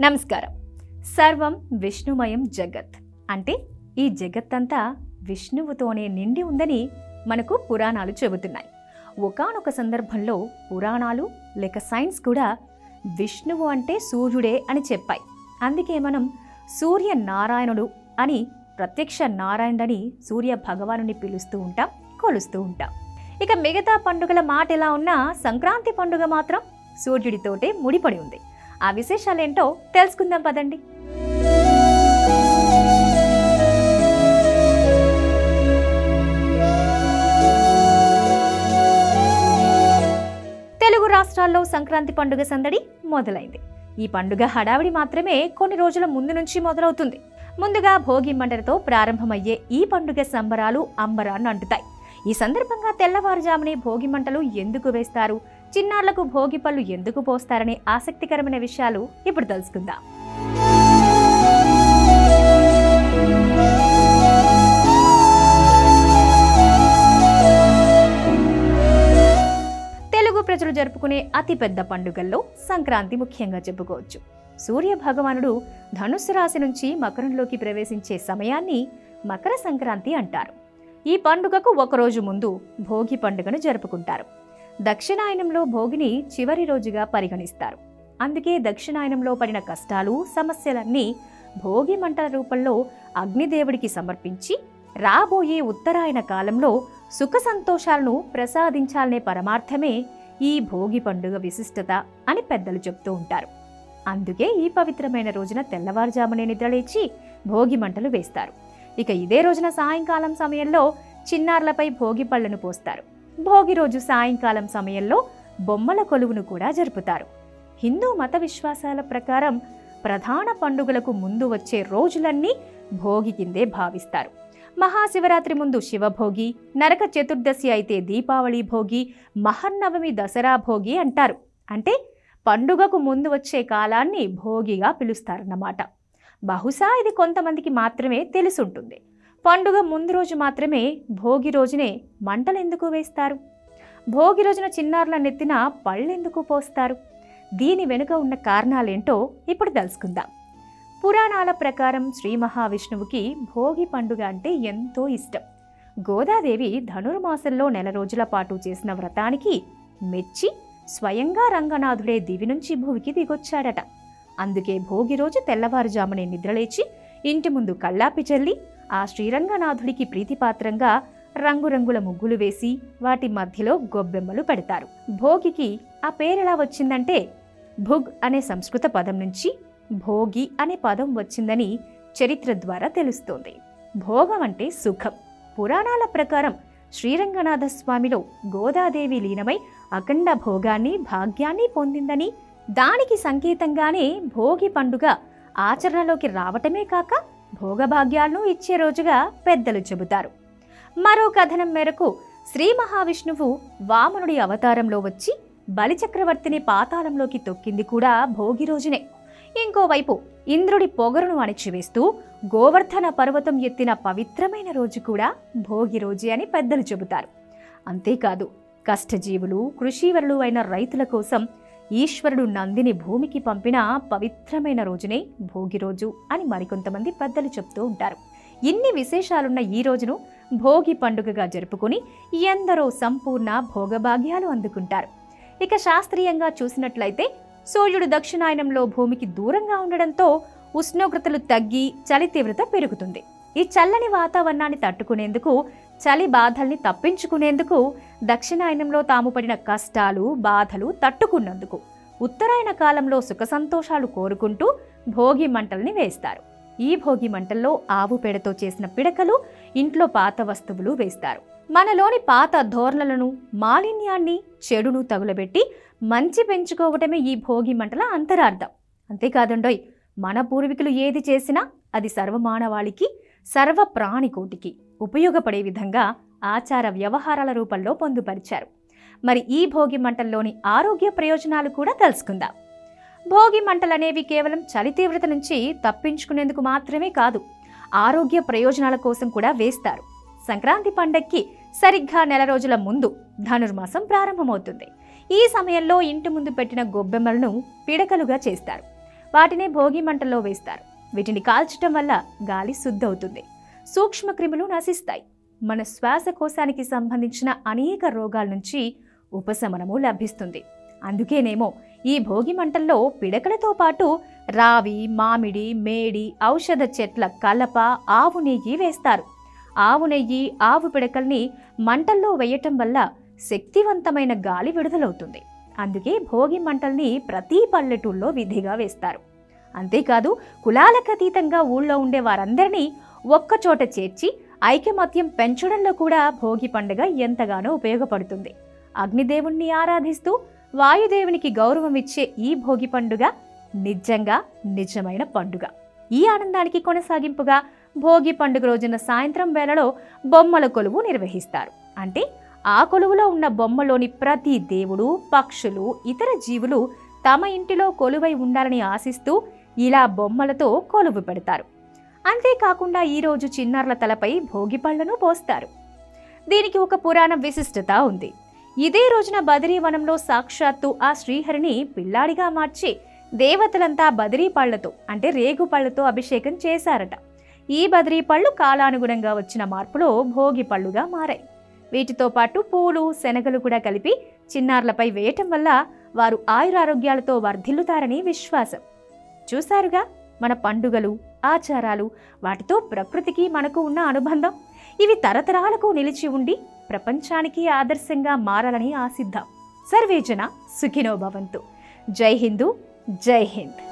నమస్కారం. సర్వం విష్ణుమయం జగత్. అంటే ఈ జగత్తంతా విష్ణువుతోనే నిండి ఉందని మనకు పురాణాలు చెబుతున్నాయి. ఒకానొక సందర్భంలో పురాణాలు లేక సైన్స్ కూడా విష్ణువు అంటే సూర్యుడే అని చెప్పాయి. అందుకే మనం సూర్య నారాయణుడు అని ప్రత్యక్ష నారాయణుడని సూర్య భగవానుని పిలుస్తూ ఉంటాం కొలుస్తూ ఉంటాం. ఇక మిగతా పండుగల మాట ఎలా ఉన్నా సంక్రాంతి పండుగ మాత్రం సూర్యుడితోటే ముడిపడి ఉంది. ఆ విశేషాలేంటో తెలుసుకుందాం పదండి. తెలుగు రాష్ట్రాల్లో సంక్రాంతి పండుగ సందడి మొదలైంది. ఈ పండుగ హడావిడి మాత్రమే కొన్ని రోజుల ముందు నుంచి మొదలవుతుంది. ముందుగా భోగి మంటలతో ప్రారంభమయ్యే ఈ పండుగ సంబరాలు అంబరాన్ని అంటుతాయి ఈ సందర్భంగా తెల్లవారుజామునే భోగి మంటలు ఎందుకు వేస్తారు? చిన్నారులకు భోగి పళ్ళు ఎందుకు పోస్తారనే ఆసక్తికరమైన విషయాలు ఇప్పుడు తెలుసుకుందాం. తెలుగు ప్రజలు జరుపుకునే అతిపెద్ద పండుగల్లో సంక్రాంతి ముఖ్యంగా చెప్పుకోవచ్చు. సూర్య భగవానుడు ధనుస్సు రాశి నుంచి మకరంలోకి ప్రవేశించే సమయాన్ని మకర సంక్రాంతి అంటారు. ఈ పండుగకు ఒకరోజు ముందు భోగి పండుగను జరుపుకుంటారు. దక్షిణాయనంలో భోగిని చివరి రోజుగా పరిగణిస్తారు. అందుకే దక్షిణాయనంలో పడిన కష్టాలు సమస్యలన్నీ భోగి మంటల రూపంలో అగ్నిదేవుడికి సమర్పించి రాబోయే ఉత్తరాయణ కాలంలో సుఖ సంతోషాలను ప్రసాదించాలనే పరమార్థమే ఈ భోగి పండుగ విశిష్టత అని పెద్దలు చెప్తూ ఉంటారు. అందుకే ఈ పవిత్రమైన రోజున తెల్లవారుజామునే నిద్రలేచి భోగి మంటలు వేస్తారు. ఇక ఇదే రోజున సాయంకాలం సమయంలో చిన్నారులపై భోగి పళ్ళను పోస్తారు. భోగి రోజు సాయంకాలం సమయంలో బొమ్మల కొలువును కూడా జరుపుతారు. హిందూ మత విశ్వాసాల ప్రకారం ప్రధాన పండుగలకు ముందు వచ్చే రోజులన్నీ భోగి కిందే భావిస్తారు. మహాశివరాత్రి ముందు శివభోగి నరక చతుర్దశి అయితే దీపావళి భోగి మహర్నవమి దసరా భోగి అంటారు. అంటే పండుగకు ముందు వచ్చే కాలాన్ని భోగిగా పిలుస్తారన్నమాట. బహుశా ఇది కొంతమందికి మాత్రమే తెలుసుంటుంది. పండుగ ముందు రోజు మాత్రమే భోగి రోజునే మంటలు ఎందుకు వేస్తారు? భోగి రోజున చిన్నారుల నెత్తిన పళ్ళెందుకు పోస్తారు? దీని వెనుక ఉన్న కారణాలేంటో ఇప్పుడు తెలుసుకుందాం. పురాణాల ప్రకారం శ్రీ మహావిష్ణువుకి భోగి పండుగ అంటే ఎంతో ఇష్టం. గోదాదేవి ధనుర్మాసంలో నెల రోజుల పాటు చేసిన వ్రతానికి మెచ్చి స్వయంగా రంగనాథుడే దివి నుంచి భూమికి దిగొచ్చాడట. అందుకే భోగి రోజు తెల్లవారుజామునే నిద్రలేచి ఇంటి ముందు కళ్ళాపి చల్లి ఆ శ్రీరంగనాథుడికి ప్రీతిపాత్రంగా రంగురంగుల ముగ్గులు వేసి వాటి మధ్యలో గొబ్బెమ్మలు పెడతారు. భోగికి ఆ పేరెలా వచ్చిందంటే భుగ్ అనే సంస్కృత పదం నుంచి భోగి అనే పదం వచ్చిందని చరిత్ర ద్వారా తెలుస్తోంది. భోగం అంటే సుఖం. పురాణాల ప్రకారం శ్రీరంగనాథ స్వామిలో గోదాదేవి లీనమై అఖండ భోగాన్ని భాగ్యాన్ని పొందిందని దానికి సంకేతంగానే భోగి పండుగ ఆచరణలోకి రావటమే కాక భోగభాగ్యాలను ఇచ్చే రోజుగా పెద్దలు చెబుతారు. మరో కథనం మేరకు శ్రీ మహావిష్ణువు వామనుడి అవతారంలో వచ్చి బలిచక్రవర్తిని పాతాళంలోకి తొక్కింది కూడా భోగి రోజునే. ఇంకోవైపు ఇంద్రుడి పొగరును అణిచివేస్తూ గోవర్ధన పర్వతం ఎత్తిన పవిత్రమైన రోజు కూడా భోగి రోజే అని పెద్దలు చెబుతారు. అంతేకాదు కష్టజీవులు కృషివరులు అయిన రైతుల కోసం ఈశ్వరుడు నందిని భూమికి పంపిన పవిత్రమైన రోజునే భోగి రోజు అని మరికొంతమంది పెద్దలు చెప్తూ ఉంటారు. ఇన్ని విశేషాలున్న ఈ రోజును భోగి పండుగగా జరుపుకుని ఎందరో సంపూర్ణ భోగభాగ్యాలు అందుకుంటారు. ఇక శాస్త్రీయంగా చూసినట్లయితే సూర్యుడు దక్షిణాయనంలో భూమికి దూరంగా ఉండడంతో ఉష్ణోగ్రతలు తగ్గి చలి తీవ్రత పెరుగుతుంది. ఈ చల్లని వాతావరణాన్ని తట్టుకునేందుకు చలి బాధల్ని తప్పించుకునేందుకు దక్షిణాయనంలో తాము పడిన కష్టాలు బాధలు తట్టుకున్నందుకు ఉత్తరాయణ కాలంలో సుఖ సంతోషాలు కోరుకుంటూ భోగి మంటల్ని వేస్తారు. ఈ భోగి మంటల్లో ఆవు పేడతో చేసిన పిడకలు ఇంట్లో పాత వస్తువులు వేస్తారు. మనలోని పాత ధోరణులను మాలిన్యాన్ని చెడును తగులబెట్టి మంచి పెంచుకోవటమే ఈ భోగి మంటల అంతరార్థం. అంతేకాదండోయ్ మన పూర్వీకులు ఏది చేసినా అది సర్వమానవాళికి సర్వ ప్రాణికోటికి ఉపయోగపడే విధంగా ఆచార వ్యవహారాల రూపంలో పొందుపరిచారు. మరి ఈ భోగి మంటల్లోని ఆరోగ్య ప్రయోజనాలు కూడా తెలుసుకుందాం. భోగి మంటలనేవి కేవలం చలి తీవ్రత నుంచి తప్పించుకునేందుకు మాత్రమే కాదు ఆరోగ్య ప్రయోజనాల కోసం కూడా వేస్తారు. సంక్రాంతి పండక్కి సరిగ్గా నెల రోజుల ముందు ధనుర్మాసం ప్రారంభమవుతుంది. ఈ సమయంలో ఇంటి ముందు పెట్టిన గొబ్బెమ్మలను పిడకలుగా చేస్తారు. వాటిని భోగి మంటల్లో వేస్తారు. వీటిని కాల్చటం వల్ల గాలి శుద్ధవుతుంది. సూక్ష్మ క్రిములు నశిస్తాయి. మన శ్వాసకోశానికి సంబంధించిన అనేక రోగాల నుంచి ఉపశమనము లభిస్తుంది. అందుకేనేమో ఈ భోగి మంటల్లో పిడకలతో పాటు రావి మామిడి మేడి ఔషధ చెట్ల కలప ఆవు నెయ్యి వేస్తారు. ఆవు నెయ్యి ఆవు పిడకల్ని మంటల్లో వేయటం వల్ల శక్తివంతమైన గాలి విడుదలవుతుంది. అందుకే భోగి మంటల్ని ప్రతి పల్లెటూళ్ళలో విధిగా వేస్తారు. అంతేకాదు కులాలకు అతీతంగా ఊళ్ళో ఉండే వారందరినీ ఒక్కచోట చేర్చి ఐకమత్యం పెంచడంలో కూడా భోగి పండుగ ఎంతగానో ఉపయోగపడుతుంది. అగ్నిదేవుణ్ణి ఆరాధిస్తూ వాయుదేవునికి గౌరవం ఇచ్చే ఈ భోగి పండుగ నిజంగా నిజమైన పండుగ. ఈ ఆనందానికి కొనసాగింపుగా భోగి పండుగ రోజున సాయంత్రం వేళలో బొమ్మల కొలువు నిర్వహిస్తారు. అంటే ఆ కొలువులో ఉన్న బొమ్మలోని ప్రతి దేవుడు పక్షులు ఇతర జీవులు తమ ఇంటిలో కొలువై ఉండాలని ఆశిస్తూ ఇలా బొమ్మలతో కొలువు పెడతారు. అంతేకాకుండా ఈరోజు చిన్నారుల తలపై భోగి పళ్ళను పోస్తారు. దీనికి ఒక పురాణ విశిష్టత ఉంది. ఇదే రోజున బదరీవనంలో సాక్షాత్తు ఆ శ్రీహరిని పిల్లాడిగా మార్చి దేవతలంతా బదిరీ పళ్ళతో అంటే రేగు పళ్ళతో అభిషేకం చేశారట. ఈ బదిరీ పళ్ళు కాలానుగుణంగా వచ్చిన మార్పులో భోగి పళ్ళుగా మారాయి. వీటితో పాటు పూలు శనగలు కూడా కలిపి చిన్నారులపై వేయటం వల్ల వారు ఆయురారోగ్యాలతో వర్ధిల్లుతారని విశ్వాసం. చూశారుగా? మన పండుగలు ఆచారాలు వాటితో ప్రకృతికి మనకు ఉన్న అనుబంధం. ఇవి తరతరాలకు నిలిచి ఉండి ప్రపంచానికి ఆదర్శంగా మారాలని ఆశిద్దాం. సర్వేజన సుఖినో భవంతు. జై హిందూ జై హింద్.